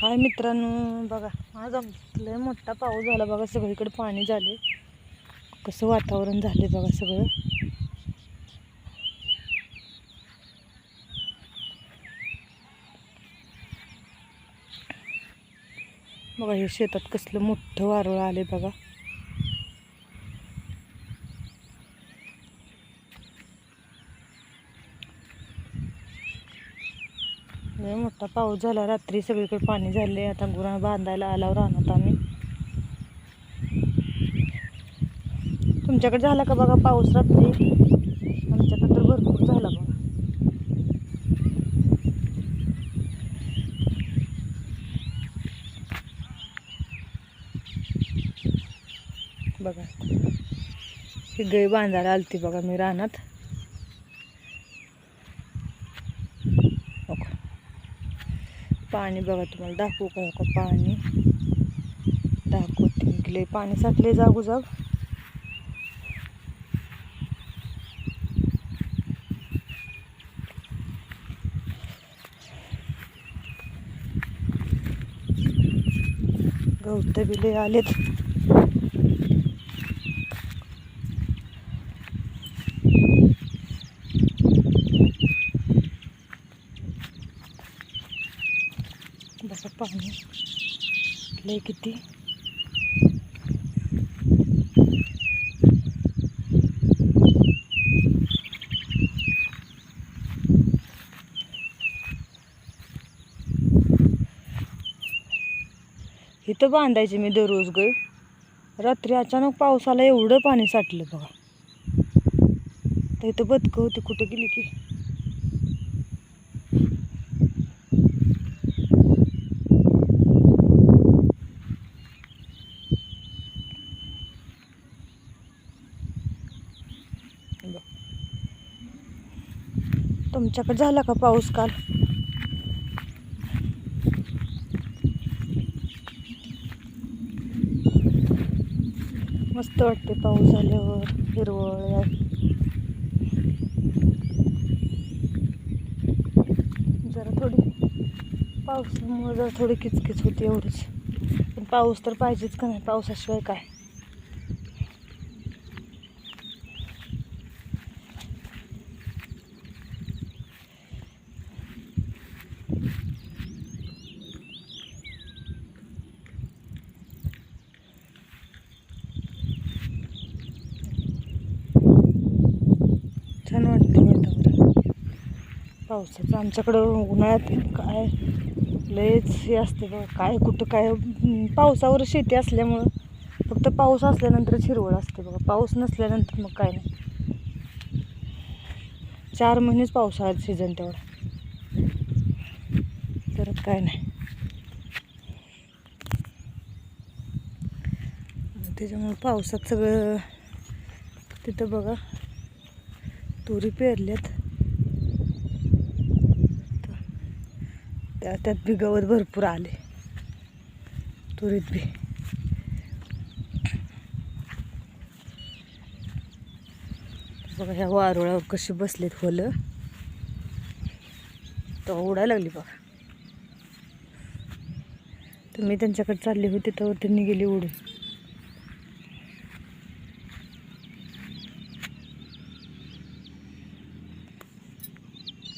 हाय मित्रांनो बघा आज आमचं लय मोठा पाऊस झाला बघा सगळीकडे पाणी झाले. कसं वातावरण झाले बघा सगळं. बघा हे शेतात कसलं मोठं वारुळ आले बघा. लय मोठा पाऊस झाला रात्री सगळीकडे पाणी झाले आता गुरा बांधायला आल्यावर आणत आम्ही. तुमच्याकडे झाला का बघा पाऊस रात्री? आमच्याकडे तर भरपूर झाला बघा. बघा. ही गाय बांधायला आलती बघा मी रानात हो का? पाणी बघा तुम्हाला दाखवू का का पाणी? दाखवते मी पाणी साठले जागो जाग गवत बिले आलेत बघा पाणी लय किती? इथं बांधायचे मी दररोज गय रात्री अचानक पावसाला एवढं पाणी साठलं बघा. तर इथं बदकं होती. कुठं गेली की बघ. तुमच्याकडे झाला का पाऊस काल? मस्त वाटते पाऊस आल्यावर हिरवळ जरा थोडी पावसामुळे जरा थोडी किचकिच होती एवढीच. पण पाऊस तर पाहिजेच का नाही? पावसाशिवाय काय छान वाटतं वातावरण पावसाचं आमच्याकडं उन्हाळ्यात काय लयच हे असते बघ काय कुठं काय पावसावर शेती असल्यामुळं फक्त पाऊस असल्यानंतरच हिरवळ असते बघा. पाऊस नसल्यानंतर मग काय नाही. चार महिनेच पावसाळ्यात सीझन तेवढा. परत काय नाही. त्याच्यामुळं पावसात सगळं तिथं बघा तुरी पेरल्यात. त्या त्यात बी गवत भरपूर आले. तुरीत बी. बघा ह्या वारुळावर कशी बसलेत होल तर उडायला लागली बघा. तर मी त्यांच्याकडे चालली होती तर त्यांनी गेली उडून.